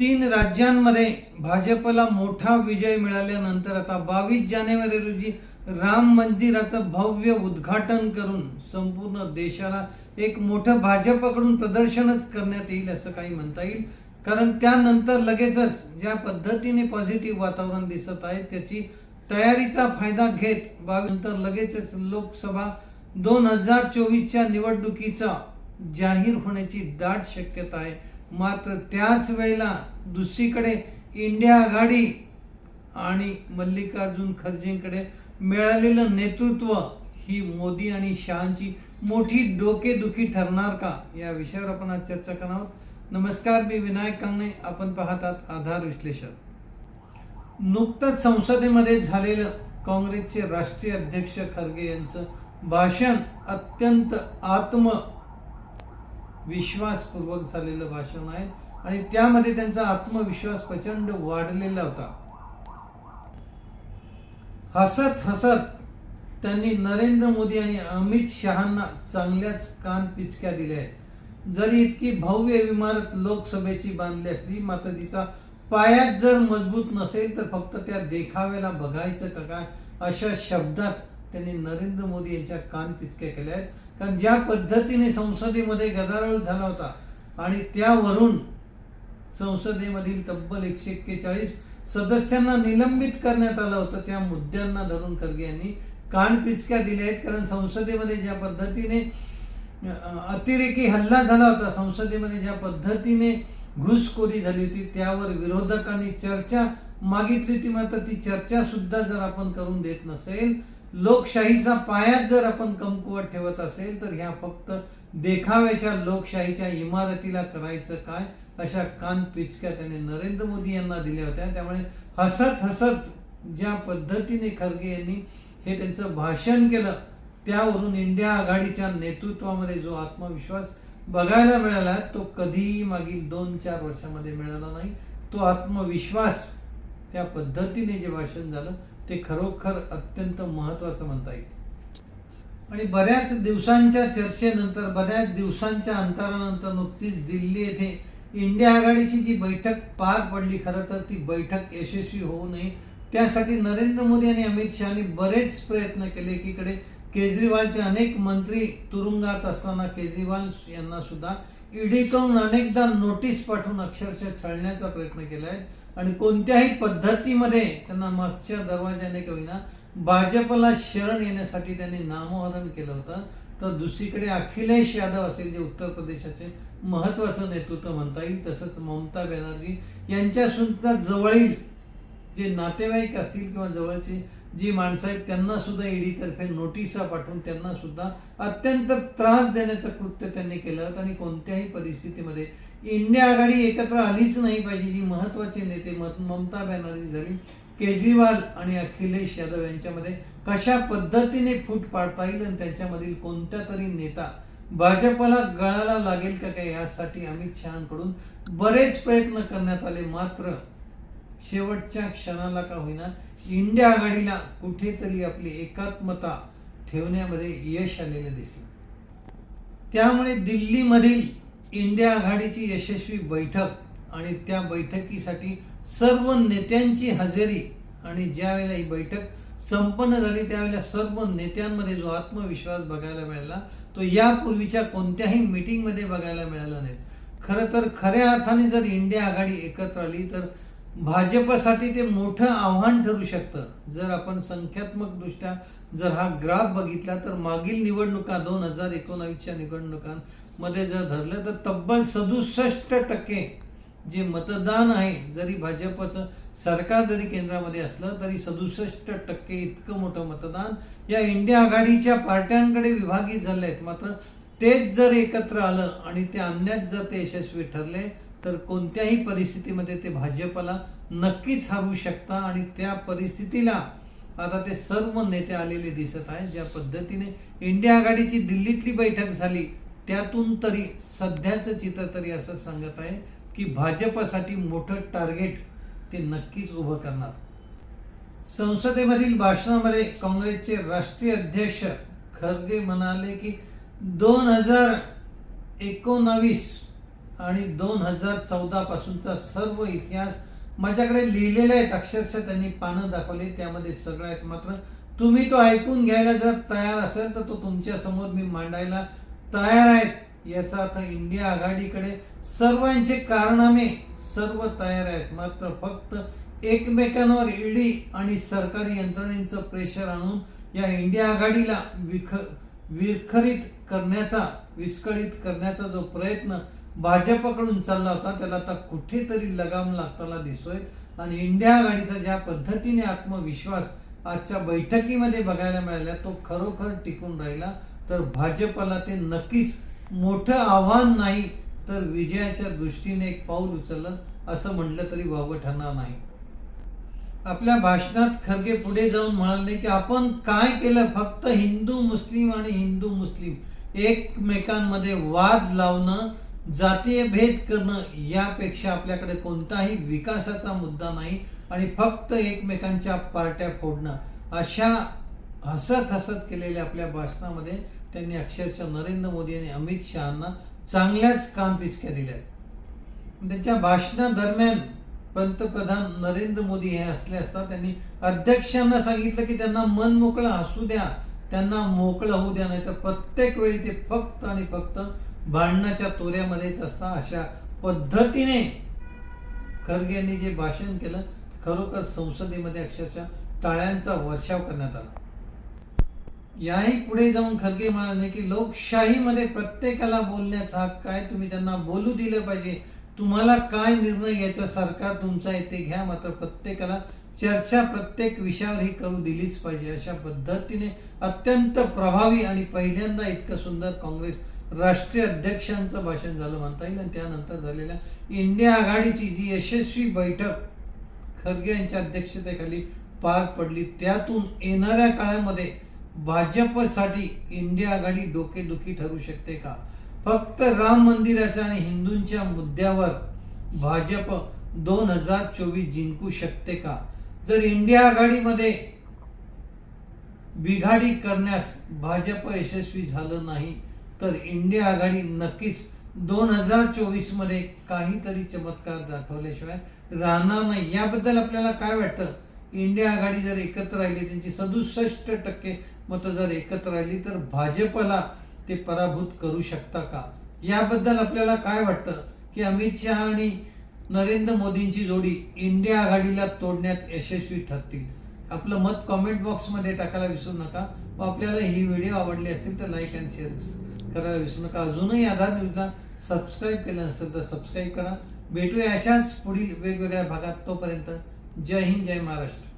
तीन राज्यांमध्ये भाजपला मोठा विजय मिळाल्यानंतर आता बावीस जानेवारी रोजी राम मंदिराचं भव्य उद्घाटन करून संपूर्ण देशाला एक मोठं भाजपकडून प्रदर्शनच करण्यात येईल असं काही म्हणता येईल. कारण त्यानंतर लगेचच ज्या पद्धतीने पॉझिटिव्ह वातावरण दिसत आहे त्याची तयारीचा फायदा घेत बावीस नंतर लगेचच लोकसभा दोन हजार चोवीसच्या निवडणुकीचा जाहीर होण्याची दाट शक्यता आहे. मात्र त्याच वेळेला दुसरीकडे इंडिया आघाडी आणि मल्लिकार्जुन खरगेंकडे मिळालेलं नेतृत्व ही मोदी आणि शहांची मोठी डोकेदुखी ठरणार का? या विषयावर आपण आज चर्चा करणार आहोत. नमस्कार मी विनायक कांगणे. आपण पाहतात आधार विश्लेषण. नुकतंच संसदेमध्ये झालेलं काँग्रेसचे राष्ट्रीय अध्यक्ष खरगे यांचं भाषण अत्यंत आत्म विश्वासपूर्वक झालेलं भाषण आहे आणि त्यामध्ये त्यांचा आत्मविश्वास प्रचंड वाढलेला होता. हसत हसत त्यांनी नरेंद्र मोदी आणि अमित शहांना चांगल्याच कान पिचक्या दिल्या आहेत. जरी इतकी भव्य इमारत लोकसभेची बांधली असली मात्र तिचा पायात जर मजबूत नसेल तर फक्त त्या देखाव्याला बघायचं का काय अशा शब्दात त्यांनी नरेंद्र मोदी यांच्या कान पिचक्या केल्या आहेत. कारण ज्या पद्धतीने संसदेमध्ये गदारोळ झाला होता आणि त्यावरून संसदेमधील तब्बल एकशे एक्केचाळीस सदस्यांना निलंबित करण्यात आलं होतं त्या मुद्द्यांना धरून खरगे यांनी कानपिचक्या दिल्या आहेत. कारण संसदेमध्ये ज्या पद्धतीने अतिरेकी हल्ला झाला होता संसदेमध्ये ज्या पद्धतीने घुसखोरी झाली होती त्यावर विरोधकांनी चर्चा मागितली होती. मात्र ती चर्चा सुद्धा जर आपण करून देत नसेल लोकशाहीचा पायाच जर आपण कमकुवत ठेवत असेल तर ह्या फक्त देखाव्याच्या लोकशाहीच्या इमारतीला करायचं काय? अशा कान पिचक्या त्याने नरेंद्र मोदी यांना दिल्या होत्या. त्यामुळे हसत हसत ज्या पद्धतीने खरगे यांनी हे त्यांचं भाषण केलं त्यावरून इंडिया आघाडीच्या नेतृत्वामध्ये जो आत्मविश्वास बघायला मिळाला तो कधीही मागील दोन चार वर्षामध्ये मिळाला नाही. तो आत्मविश्वास त्या पद्धतीने जे भाषण झालं ते खरोखर अत्यंत महत्वाचं म्हणता येईल. आणि बऱ्याच दिवसांच्या चर्चेनंतर बऱ्याच दिवसांच्या अंतरानंतर नुकतीच दिल्ली येथे इंडिया आघाडीची जी बैठक पार पडली खरं तर ती बैठक यशस्वी होऊ नये. त्यासाठी नरेंद्र मोदी आणि अमित शहानी बरेच प्रयत्न केले. एकीकडे केजरीवालचे अनेक मंत्री तुरुंगात असताना केजरीवाल यांना सुद्धा ईडीकडून अनेकदा नोटीस पाठवून अक्षरशः छळण्याचा प्रयत्न केला आहे आणि कोणत्याही पद्धतीमध्ये त्यांना मागच्या दरवाज्याने कविना होईना भाजपला शरण येण्यासाठी त्यांनी नामोहरण केलं होतं. तर दुसरीकडे अखिलेश यादव असेल जे उत्तर प्रदेशाचे महत्वाचं नेतृत्व म्हणता येईल तसंच ममता बॅनर्जी यांच्या सुद्धा जवळील जे नातेवाईक असतील किंवा जवळचे जी माणसं आहेत त्यांना सुद्धा ईडीतर्फे नोटिसा पाठवून त्यांना सुद्धा अत्यंत त्रास देण्याचं कृत्य त्यांनी केलं होतं आणि कोणत्याही परिस्थितीमध्ये इंडिया आघाडी एकत्र आलीच नाही पाहिजे जी महत्त्वाचे नेते ममता बॅनर्जी झाली केजरीवाल आणि अखिलेश यादव यांच्यामध्ये कशा पद्धतीने फूट पाडता येईल आणि त्यांच्यामधील कोणत्या तरी नेता भाजपला गळाला लागेल का काय यासाठी अमित शहाकडून बरेच प्रयत्न करण्यात आले. मात्र शेवटच्या क्षणाला का होईना इंडिया आघाडीला कुठेतरी आपली एकात्मता ठेवण्यामध्ये यश आलेलं दिसलं. त्यामुळे दिल्लीमधील इंडिया आघाडीची यशस्वी बैठक आणि त्या बैठकीसाठी सर्व नेत्यांची हजेरी आणि ज्यावेळेला ही बैठक संपन्न झाली त्यावेळेला सर्व नेत्यांमध्ये जो आत्मविश्वास बघायला मिळाला तो यापूर्वीच्या कोणत्याही मीटिंगमध्ये बघायला मिळाला नाही. खरं तर खऱ्या अर्थाने जर इंडिया आघाडी एकत्र आली तर भाजपसाठी ते मोठं आव्हान ठरू शकतं. जर आपण संख्यात्मक दृष्ट्या जर हा ग्राफ बघितला तर मागील निवडणुका दोन हजार एकोणावीसच्या निवडणुकांमध्ये जर धरलं तर तब्बल सदुसष्ट टक्के जे मतदान आहे जरी भाजपचं सरकार जरी केंद्रामध्ये असलं तरी सदुसष्ट टक्के इतकं मोठं मतदान या इंडिया आघाडीच्या पार्ट्यांकडे विभागी झाले आहेत मात्र तेच जर एकत्र आलं आणि ते आणण्यात जर ते यशस्वी ठरले तर कोणत्याही परिस्थितीमध्ये ते भाजपला नक्कीच हरवू शकता आणि त्या परिस्थितीला आता ते सर्व नेते आलेले दिसत आहेत ज्या पद्धतीने इंडिया आघाडीची दिल्लीतली बैठक झाली त्यातून तरी सध्याचं चित्र तरी असं सांगत आहे की भाजपसाठी मोठं टार्गेट ते नक्कीच उभं करणार. संसदेमधील भाषणामध्ये काँग्रेसचे राष्ट्रीय अध्यक्ष खरगे म्हणाले की दोन हजार एकोणावीस आणि दोन हजार चौदा पासूनचा सर्व इतिहास माझ्याकडे लिहिलेला आहेत. अक्षरशः त्यांनी पानं दाखवली त्यामध्ये सगळं आहेत. मात्र तुम्ही तो ऐकून घ्यायला जर तयार असेल तर तो तुमच्यासमोर मी मांडायला तयार आहेत याचा अर्थ इंडिया आघाडीकडे सर्वांचे कारनामे सर्व तयार आहेत. मात्र फक्त एकमेकांवर ईडी आणि सरकारी यंत्रणेचं प्रेशर आणून या इंडिया आघाडीला विख विखरित करण्याचा विस्कळीत करण्याचा जो प्रयत्न भाजपकडून चालला होता त्याला आता कुठेतरी लगाम लागताना दिसतोय. आणि इंडिया आघाडीचा ज्या पद्धतीने आत्मविश्वास आजच्या बैठकीमध्ये बघायला मिळाला तो खरोखर टिकून राहिला. तर भाजपला ते नक्कीच मोठं आव्हान नाही तर विजयाच्या दृष्टीने एक पाऊल उचललं असं म्हटलं तरी वावं ठरणार नाही. आपल्या भाषणात खरगे पुढे जाऊन म्हणाले की आपण काय केलं फक्त हिंदू मुस्लिम आणि हिंदू मुस्लिम एकमेकांमध्ये वाद लावणं जातीय भेद करणं यापेक्षा आपल्याकडे कोणताही विकासाचा मुद्दा नाही आणि फक्त एकमेकांच्या पार्ट्या फोडणं. अशा हसत हसत केलेल्या आपल्या भाषणामध्ये त्यांनी अक्षरशः नरेंद्र मोदी आणि अमित शहाना चांगल्याच कानपिचक्या दिल्या त्यांच्या भाषणादरम्यान पंतप्रधान नरेंद्र मोदी हे असले असता त्यांनी अध्यक्षांना सांगितलं की त्यांना मन मोकळं हसू द्या त्यांना मोकळं होऊ द्या नाही तर प्रत्येक वेळी ते फक्त आणि फक्त भांडणाच्या तोऱ्यामध्येच असता अशा पद्धतीने खरगे यांनी जे भाषण केलं खरोखर संसदेमध्ये अक्षरशः टाळ्यांचा वर्षाव करण्यात आला. याही पुढे जाऊन खरगे म्हणाले की लोकशाहीमध्ये प्रत्येकाला बोलण्याचा हक्क आहे तुम्ही त्यांना बोलू दिलं पाहिजे. तुम्हाला काय निर्णय घ्यायचा सरकार तुमचा आहे घ्या मात्र प्रत्येकाला चर्चा प्रत्येक विषयावर ही करू दिलीच पाहिजे. अशा पद्धतीने अत्यंत प्रभावी आणि पहिल्यांदा इतकं सुंदर काँग्रेस राष्ट्रीय अध्यक्षांचं भाषण झालं म्हणता येईल. आणि त्यानंतर झालेल्या इंडिया आघाडीची जी यशस्वी बैठक खरगे यांच्या अध्यक्षतेखाली पार पडली. त्यातून येणाऱ्या काळामध्ये भाजपसाठी इंडिया आघाडी डोकेदुखी ठरू शकते का? फक्त राम मंदिराच्या आणि हिंदूंच्या मुद्द्यावर भाजप दोन हजार चोवीस जिंकू शकते का? जर इंडिया आघाडीमध्ये बिघाडी करण्यास भाजप यशस्वी झालं नाही तर इंडिया आघाडी नक्कीच दोन हजार चोवीसमध्ये काहीतरी चमत्कार दाखवल्याशिवाय राहणार नाही. याबद्दल आपल्याला काय वाटतं? इंडिया आघाडी जर एकत्र राहिली त्यांची सदुसष्ट टक्के मतं जर एकत्र राहिली तर भाजपला ते पराभूत करू शकता का? याबद्दल आपल्याला काय वाटतं? की अमित शहा आणि नरेंद्र मोदींची जोडी इंडिया आघाडीला तोडण्यात यशस्वी ठरतील? आपलं मत कॉमेंट बॉक्समध्ये टाकायला विसरू नका. व आपल्याला ही व्हिडिओ आवडली असेल तर लाईक अँड शेअर करायला विसरू नका अजूनही आधार न्यूजला सबस्क्राईब केलं नसेल तर सबस्क्राईब करा. भेटूया अशाच पुढील वेगवेगळ्या भागात तोपर्यंत. जय हिंद जय महाराष्ट्र.